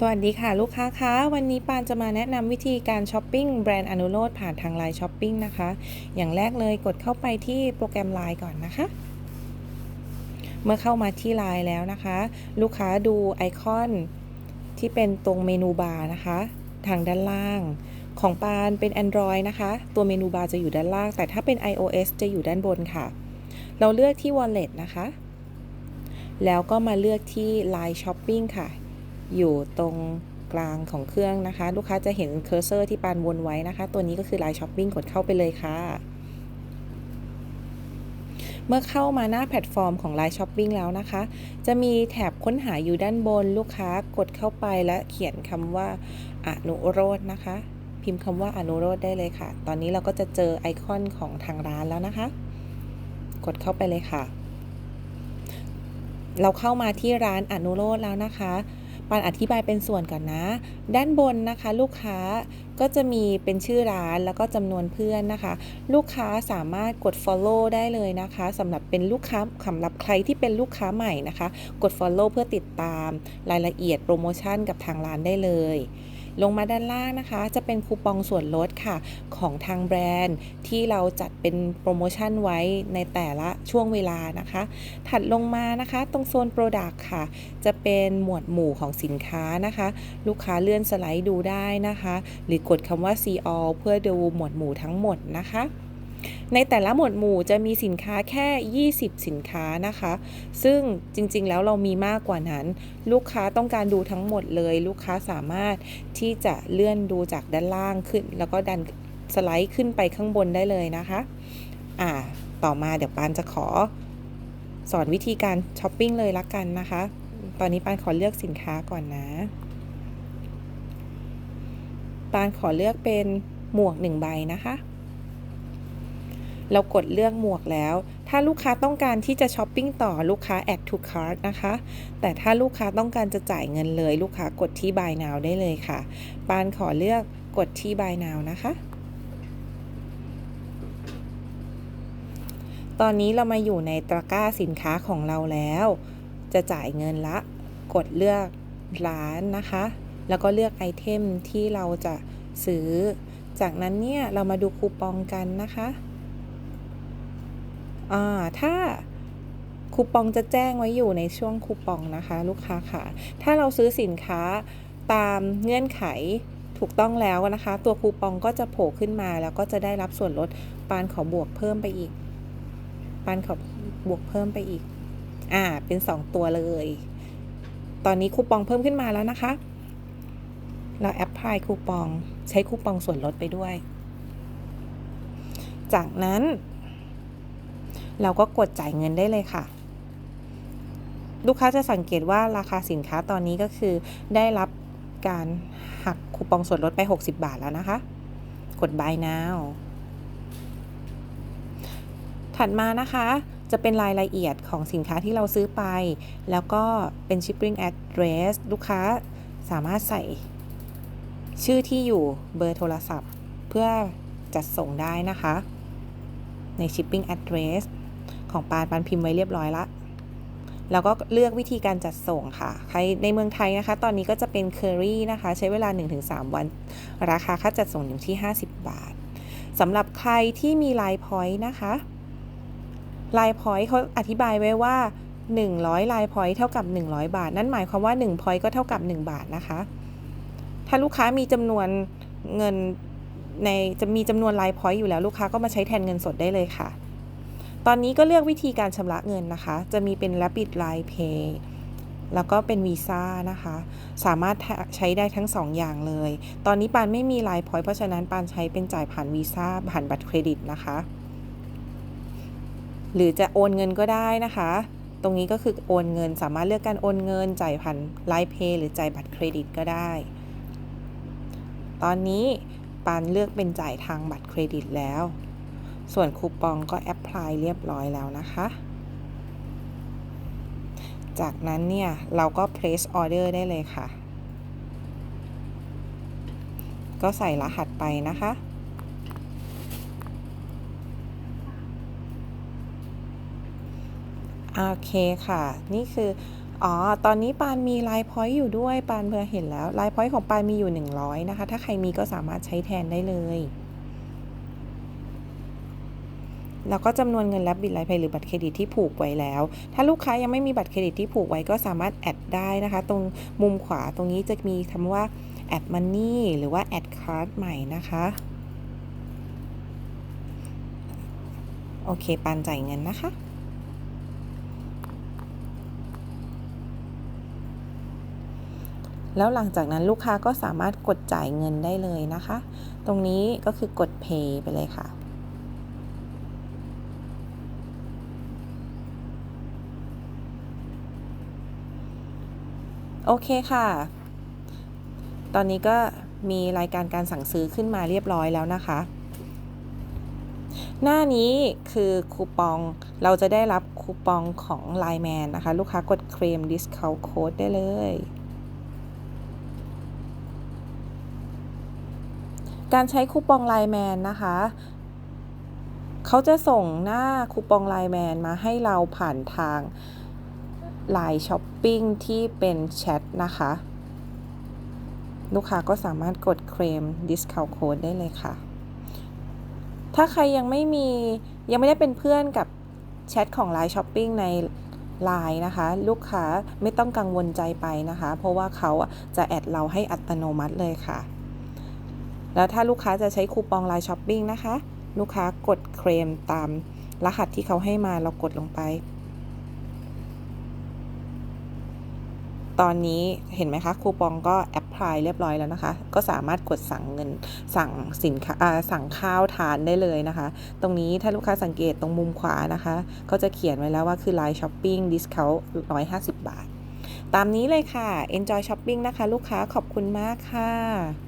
สวัสดีค่ะลูกค้าคะวันนี้ปานจะมาแนะนำวิธีการช้อปปิ้งแบรนด์อนุโรธผ่านทางไลน์ช้อปปิ้งนะคะ อย่างแรกเลยกดเข้าไปที่โปรแกรมไลน์ก่อนนะคะ เมื่อเข้ามาที่ไลน์แล้วนะคะ ลูกค้าดูไอคอนที่เป็นตรงเมนูบาร์นะคะ ทางด้านล่าง ของปานเป็น Android นะคะ ตัวเมนูบาร์จะอยู่ด้านล่าง แต่ถ้าเป็น iOS จะอยู่ด้านบนค่ะ เราเลือกที่ Wallet นะคะ แล้วก็มาเลือกที่ Line Shopping ค่ะ อยู่ตรงกลางของเครื่องนะคะ ลูกค้าจะเห็นเคอร์เซอร์ที่ปานวนไว้นะคะ ตัวนี้ก็คือ Line Shopping กดเข้าไปเลยค่ะ เมื่อเข้ามาหน้าแพลตฟอร์มของ Line Shopping แล้วนะคะ จะมีแถบค้นหาอยู่ด้านบนลูกค้ากดเข้าไปและเขียนคำว่าอนุโรธนะคะ พิมพ์คำว่าอนุโรธได้เลยค่ะ ตอนนี้เราก็จะเจอไอคอนของทางร้านแล้วนะคะ กดเข้าไปเลยค่ะเราเข้ามาที่ร้านอนุโรธแล้วนะคะ ปานอธิบายเป็นส่วนก่อนนะ ด้านบนนะคะลูกค้าก็จะมีเป็นชื่อร้านแล้วก็จำนวนเพื่อนนะคะ ลูกค้าสามารถกด follow ได้เลยนะคะสำหรับเป็นลูกค้าสำหรับใครที่เป็นลูกค้าใหม่นะคะ กด follow เพื่อติดตามรายละเอียดโปรโมชั่นกับทางร้านได้เลย ลงมาด้านล่างนะคะ จะเป็นคูปองส่วนลดค่ะของทางแบรนด์ ที่เราจัดเป็นโปรโมชั่นไว้ในแต่ละช่วงเวลานะคะ ถัดลงมานะคะตรงโซน Product ค่ะ จะเป็นหมวดหมู่ของสินค้านะคะ ลูกค้าเลื่อนสไลด์ดูได้นะคะ หรือกดคำว่า see all เพื่อดูหมวดหมู่ทั้งหมดนะคะ ในแต่ละหมวดหมู่จะมีสินค้าแค่ 20 สินค้านะคะ ซึ่งจริงๆแล้วเรามีมากกว่านั้น ลูกค้าต้องการดูทั้งหมดเลย ลูกค้าสามารถที่จะเลื่อนดูจากด้านล่างขึ้น แล้วก็ดันสไลด์ขึ้นไปข้างบนได้เลยนะคะอ่าต่อมาเดี๋ยวปานจะขอสอนวิธีการช้อปปิ้งเลยละกันนะคะ ตอนนี้ปานขอเลือกสินค้าก่อนนะ ปานขอเลือกเป็นหมวกหนึ่งใบนะคะ เรากดเลือกหมวกแล้ว ถ้าลูกค้าต้องการที่จะช้อปปิ้งต่อลูกค้า add to cart นะคะ แต่ถ้าลูกค้าต้องการจะจ่ายเงินเลย ลูกค้ากดที่ buy now ได้เลยค่ะปานขอเลือกกดที่ buy now นะคะ ตอนนี้เรามาอยู่ในตะกร้าสินค้าของเราแล้ว จะจ่ายเงินละ กดเลือกร้านนะคะ แล้วก็เลือกไอเทมที่เราจะซื้อ จากนั้นเนี่ยเรามาดูคูปองกันนะคะ ถ้าคูปองจะแจ้งไว้อยู่ในช่วงคูปองนะคะ ลูกค้าค่ะ ถ้าเราซื้อสินค้าตามเงื่อนไขถูกต้องแล้วนะคะ ตัวคูปองก็จะโผล่ขึ้นมาแล้วก็จะได้รับส่วนลดปานขอบวกเพิ่มไปอีก ปานขอบวกเพิ่มไปอีก อ่า เป็น 2 ตัวเลย ตอนนี้คูปองเพิ่มขึ้นมาแล้วนะคะ เราแอปพลายคูปองใช้คูปองส่วนลดไปด้วย จากนั้น เราก็กดจ่ายเงินได้เลยค่ะ ลูกค้าจะสังเกตว่าราคาสินค้าตอนนี้ก็คือ ได้รับการหักคูปองส่วนลดไป 60 บาทแล้วนะคะ กด buy now ถัดมานะคะจะเป็นรายละเอียดของสินค้าที่เราซื้อไป แล้วก็เป็น shipping address ลูกค้าสามารถใส่ชื่อที่อยู่เบอร์โทรศัพท์ เพื่อจัดส่งได้นะคะ ใน shipping address ของปานปานพิมพ์ไว้เรียบร้อยละแล้วก็เลือกวิธีการจัดส่งค่ะ ใครในเมืองไทยนะคะ ตอนนี้ก็จะเป็นเคอรี่นะคะ ใช้เวลา 1-3 วัน ราคาค่าจัดส่งอยู่ที่ 50 บาทสำหรับใครที่มีไลน์พอยต์นะคะไลน์พอยต์เขาอธิบายไว้ว่า 100ไลน์พอยต์เท่ากับ 100 บาท นั่นหมายความว่า1พอยต์ก็เท่ากับ 1 บาทนะคะ ถ้าลูกค้ามีจำนวนเงินในจะมีจำนวนไลน์พอยต์อยู่แล้วลูกค้าก็มาใช้แทนเงินสดได้เลยค่ะ ตอนนี้ก็เลือกวิธีการชำระเงินนะคะ จะมีเป็น Rapid Line Pay แล้วก็เป็นวีซ่านะคะ สามารถใช้ได้ทั้ง 2ออย่างเลย ตอนนี้ปานไม่มีไลน์พอยต์เพราะฉะนั้นปานใช้เป็นจ่ายผ่านวีซ่าผ่านบัตรเครดิตนะคะ หรือจะโอนเงินก็ได้นะคะ ตรงนี้ก็คือโอนเงิน สามารถเลือกการโอนเงิน จ่ายผ่านไลน์เพย์หรือจ่ายบัตรเครดิตก็ได้ ตอนนี้ปานเลือกเป็นจ่ายทางบัตรเครดิตแล้ว ส่วนคูปองก็แอปพลายเรียบร้อยแล้วนะคะ จากนั้นเนี่ย เราก็ place order ได้เลยค่ะ ก็ใส่รหัสไปนะคะโอเคค่ะ นี่คืออ๋อ ตอนนี้ปานมีไลน์พอยต์อยู่ด้วย ปานเพื่อเห็นแล้วไลน์พอยต์ของปานมีอยู่ 100 นะคะ ถ้าใครมีก็สามารถใช้แทนได้เลย แล้วก็จำนวนเงินและบิตไลน์เพย์หรือบัตรเครดิตที่ผูกไว้แล้ว ถ้าลูกค้ายังไม่มีบัตรเครดิตที่ผูกไว้ก็สามารถแอดได้นะคะ ตรงมุมขวาตรงนี้จะมีคำว่าแอดมันนี่หรือว่าแอดคาร์ดใหม่นะคะโอเคปานจ่ายเงินนะคะแล้วหลังจากนั้นลูกค้าก็สามารถกดจ่ายเงินได้เลยนะคะ ตรงนี้ก็คือกด Pay ไปเลยค่ะ โอเคค่ะ ตอนนี้ก็มีรายการการสั่งซื้อขึ้นมาเรียบร้อยแล้วนะคะ หน้านี้คือคูปอง เราจะได้รับคูปองของ Line Man นะคะ ลูกค้ากดเคลม Discount Code ได้เลย การใช้คูปอง Line Man นะคะเขาจะส่งหน้าคูปอง Line Man มาให้เราผ่านทาง Line Shopping ที่เป็นแชทนะคะ ลูกค้าก็สามารถกดเคลม Discount Code ได้เลยค่ะ ถ้าใครยังไม่มียังไม่ได้เป็นเพื่อนกับแชทของ Line Shopping ใน Line นะคะ ลูกค้าไม่ต้องกังวลใจไปนะคะ เพราะว่าเขาจะแอดเราให้อัตโนมัติเลยค่ะ แล้วถ้าลูกค้าจะใช้คูปอง Line Shopping นะคะ ลูกค้ากดเคลมตามรหัสที่เขาให้มาเรากดลงไป ตอนนี้เห็นไหมคะคูปองก็แอปพลายเรียบร้อยแล้วนะคะ ก็สามารถกดสั่งเงินสั่งสินค้าสั่งข้าวทานได้เลยนะคะ ตรงนี้ถ้าลูกค้าสังเกตตรงมุมขวานะคะ ก็จะเขียนไว้แล้วว่าคือ Line Shopping Discount 150บาท ตามนี้เลยค่ะ Enjoy Shopping นะคะ ลูกค้าขอบคุณมากค่ะ